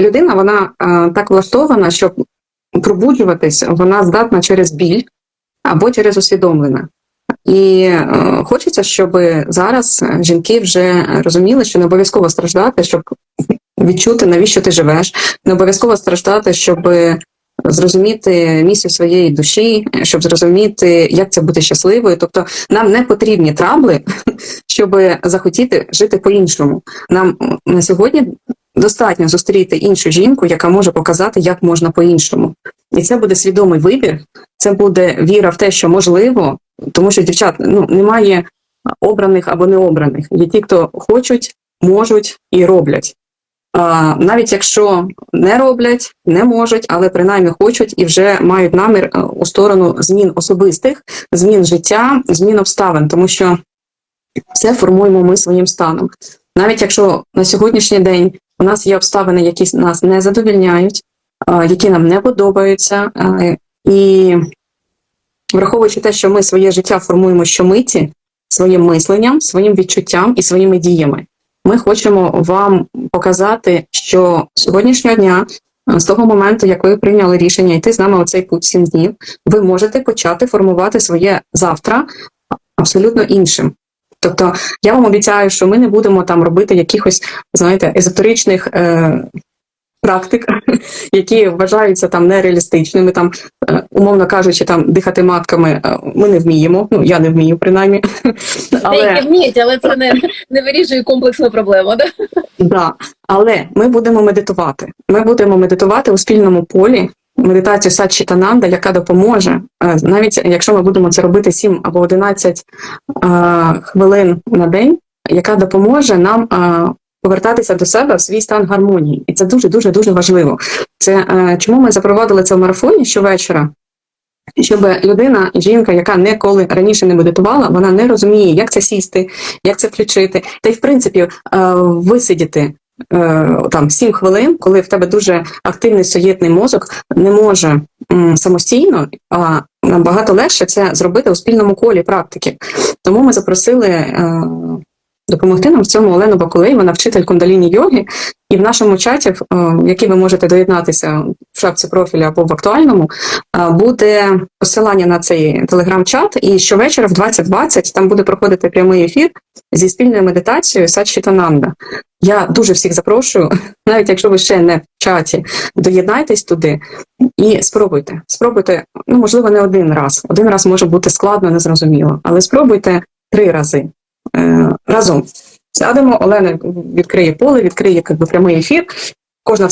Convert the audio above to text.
Людина вона е, так влаштована, щоб пробуджуватись, вона здатна через біль або через усвідомлення. І е, хочеться, щоб зараз жінки вже розуміли, що не обов'язково страждати, щоб відчути, навіщо ти живеш, не обов'язково страждати, щоб зрозуміти місію своєї душі, щоб зрозуміти, як це бути щасливою. Тобто нам не потрібні трабли, щоб захотіти жити по-іншому. Нам на сьогодні достатньо зустріти іншу жінку, яка може показати, як можна по-іншому. І це буде свідомий вибір, це буде віра в те, що можливо, тому що дівчат ну немає обраних або необраних. Є ті, хто хочуть, можуть і роблять. А, навіть якщо не роблять, не можуть, але принаймні хочуть і вже мають намір у сторону змін особистих, змін життя, змін обставин, тому що все формуємо ми своїм станом. Навіть якщо на сьогоднішній день у нас є обставини, які нас не задовільняють, які нам не подобаються, і враховуючи те, що ми своє життя формуємо щомиті своїм мисленням, своїм відчуттям і своїми діями. Ми хочемо вам показати, що сьогоднішнього дня, е, з того моменту, як ви прийняли рішення йти з нами оцей путь сім днів, ви можете почати формувати своє завтра абсолютно іншим. Тобто я вам обіцяю, що ми не будемо там робити якихось, знаєте, езотеричних е, практик, які вважаються там нереалістичними. Там, е, умовно кажучи, там дихати матками е, ми не вміємо. Ну я не вмію, принаймні. Деякі вміють, але це не, не вирішує комплексну проблему. Да? Да, але ми будемо медитувати. Ми будемо медитувати у спільному полі. Медитацію Сачітананда, яка допоможе, е, навіть якщо ми будемо це робити 7 або 11 е, хвилин на день, яка допоможе нам е, повертатися до себе в свій стан гармонії. І це дуже дуже дуже важливо. Це чому ми запровадили це в марафоні щовечора? Щоб людина, жінка, яка ніколи раніше не медитувала, вона не розуміє, як це сісти, як це включити, та й в принципі висидіти там 7 хвилин, коли в тебе дуже активний суєтний мозок, не може самостійно, а набагато легше це зробити у спільному колі практики. Тому ми запросили е, допомогти нам в цьому Олену Бакулей, вона вчитель кундаліні йоги. І в нашому чаті, в е, який ви можете доєднатися в шапці профіля або в актуальному, е, буде посилання на цей телеграм-чат. І щовечора в 20.20 там буде проходити прямий ефір зі спільною медитацією Сачітананда. Я дуже всіх запрошую, навіть якщо ви ще не в чаті, доєднайтесь туди і спробуйте. Спробуйте, ну можливо, не один раз. Один раз може бути складно, незрозуміло, але спробуйте три рази разом. Сядемо, Олена відкриє поле, відкриє якби, прямий ефір. Кожна